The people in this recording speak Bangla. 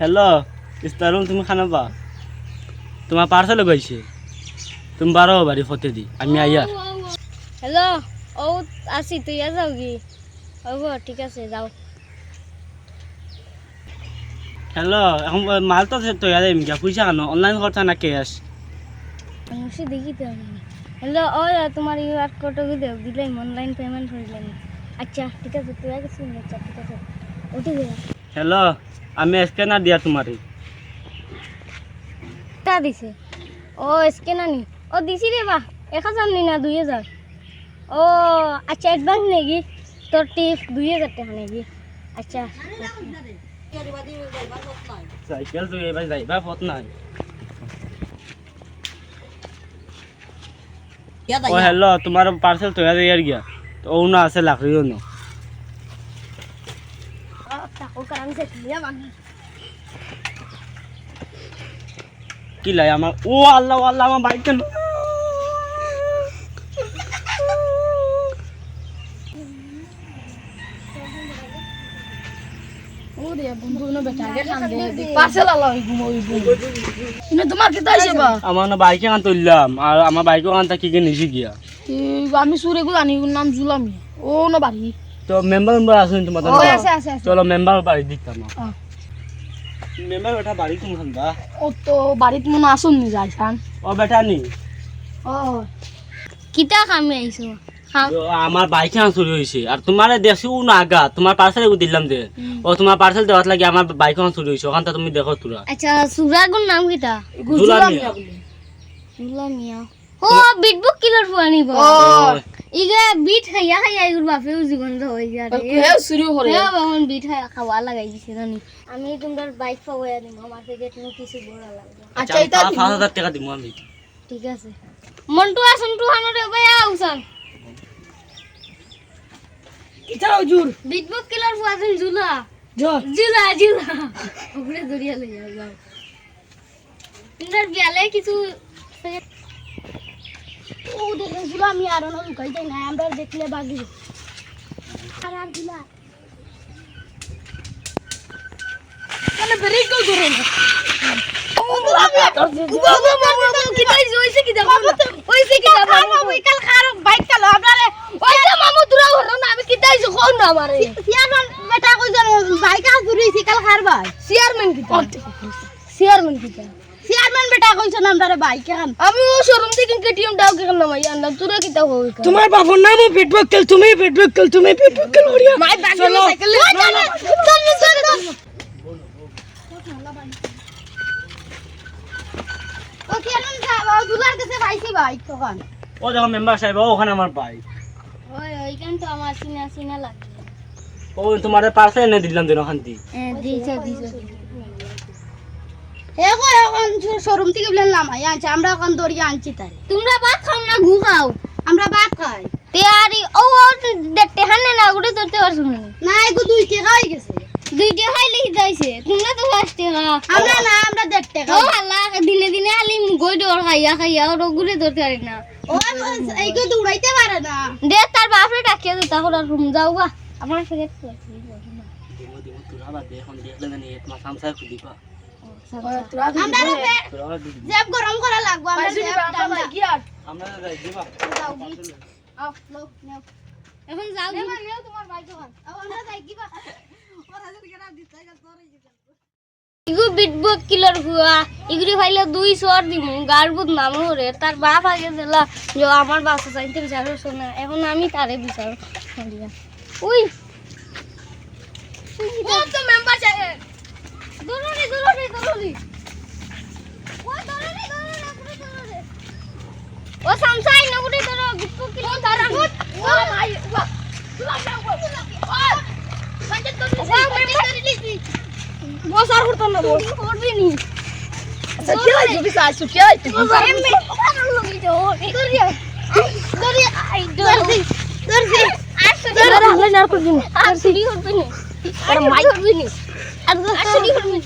হ্যালো ইস্তারুম তুমি খানা পা। তোমার পার্সেল গাইছে তুমি বারো বাড়ি ফতে দি আমি আইয়া। হ্যালো ও আসি তুই যাও কি হব ঠিক আছে যাও। হ্যালো এখন মাল তো তৈরি দিম গিয়া পয়সা কেন অনলাইন খরচা না ক্যাশ মুসি দেখি তো হ্যালো ও তোমার ইউ আর কোড দেও দিলাম অনলাইন পেমেন্ট হইলাম আচ্ছা ঠিক আছে তুই আগে শুন আচ্ছা ঠিক আছে। ওটি হ্যালো আমি স্ক্যানার দিয়া তোমারে টা দিছে ও স্ক্যানার নি ও দিছি রে বা এক হাজার নি না দুই হাজার ও আচ্ছা অ্যাডভান্স নেকি তোর টিপ দুই হাজার টাকা নেকি আচ্ছা সাইকেল তুই এবার যাইবা ফত নাই ও হ্যালো তোমার পার্সেল তৈরি দিয়ার গিয়া তো ও না আছে লাকড়ি ন টাকা কারণ সে লিয়া বাকি কি লাই আমার? ও আল্লাহ আল্লাহ, আমার বাইক না বাইকে কান তুললাম কি নিছি গিয়া? আমি সুরে গো জানি, ওর নাম জুলামি। ও না বাড়ি। তো মেম্বার মেম্বার আসুন আছে চলো মেম্বার বাড়ি দিতাম। মেম্বার বেটা বাড়ি তুমি খান্দা ও তো বাড়িত মনে আসুন নি যাই খান ও বেটা নি। ও কিতা কামে আইছো আমার বাইকে চুরি হয়েছে আর তোমার দেখছি ও আগা তোমার পার্সেল দিলাম দে। ও তোমার পার্সেল দেওয়ার লাগে আমার বাইক চুরি হয়েছে ওখানটা তুমি দেখো তোরা আচ্ছা সুরাগুর নাম কিতা? জুলামি জুলা মিয়া। ও বিটবুক কিলোর ফুয়ানিব ও ইগে বিট খাইয়া খাইয়া ইগুর বাপেও জীবন হয়ে যায় হে শুরু করে। হ্যাঁ বাবন বিট খাইয়া খাওয়া লাগাই দিছে জানি। আমি তোমার বাইক পাওয়া দিম আমার থেকে কোনো কিছু বড় লাগবে। আচ্ছা এটা পাঁচ হাজার টাকা দিব আমি। ঠিক আছে। মন্টু আসুন টু হানুরে ভাইয়া উসান এটা জুর বিটবুক কিলোর ফুয়াছেন জুলা। জুলা জুলা। ওপরে দরিয়া লইয়া যাও। তোমার বিয়ালে কিছু দেখেন জুলামি আর না লুকাই যাই না আমরা দেখলে বাগি। আর আর জুলা মানে বেরিক গো ধরে না। আমি কোন চেয়ারম্যান কিতা? চেয়ারম্যান বেটা কইছ না আমরা বাইক খান আমি ও শোরুম থেকে কেটিএম কে হই তোমার বাবার নাম তুমি তুমি মাই সাইকেল চল। চল। চল। ও কেন যাবা দুলার কাছে পাইছি বাইক তখন। ও দেখো মেম্বার সাহেব ওখানে আমার বাইক ওই ওইখান তো আমার সিনা সিনা লাগে ও তোমার পার্সেল এনে দিলাম দিন ওখান দিয়ে। দিছে দিছে হে গো এখন শোরুম থেকে বলে নামাই আনছি আমরা এখন দড়িয়ে আনছি তাই। তোমরা ভাত খাও না ঘু খাও। আমরা ভাত খাই। তেয়ারি ও ও দেখতে হানে না গুড়ে ধরতে পারছ না না এগো দুই টাকা হয়ে গেছে। দুইটা খাইলে যাইছে তোমরা তো পাঁচ টাকা। আমরা না আমরা দেড় টাকা। ও আল্লাহ দিনে দিনে আলি গই ডর খাইয়া খাইয়া ওর গুড়ে ধরতে পারি না। ও এইগো দৌড়াইতে পারে না। দে তার বাপরে ডাকিয়ে দিতা ওরা রুম যাও গা। আমার ফেরে দিমো দিমো তোরা বাদ দে এখন দেখলে জানি তোমার সামসায় খুদিবা। আমরা তোরা দিবি জেব গরম করা লাগবো আমরা জেব ঠান্ডা আমরা যাই দিবা আও লো নেও। এখন যাও নেও নেও তোমার বাইক দোকান আমরা যাই কিবা ওরা যদি কেনা দিতে গেল তোরই ইগু বিটবুক কিলোর হুয়া। ইগুরি ফাইলে দুই সর দিমু তার বাপ আগে দিলা যে আমার বাসা চাইতে বিচার শোনা এখন আমি তারে বিচার। করিয়া উই! ও তো মেম্বার চাই দৌড়ি দৌড়ি ও দৌড়ি দৌড়ি পুরো দৌড়ি ও সামসাই নগুড়ি দৌড়ো বিটবুক কিলো তারা ও মাই তুলা যাও ও বস আর করতাম না বস। করবি নি? আচ্ছা কি এমনি লগি তো দরিয়া দরিয়া আই দরি দরি আসলে তোরা হালে না? করবি নি? আর মাই করবি নি? আর আসলে করবি নি?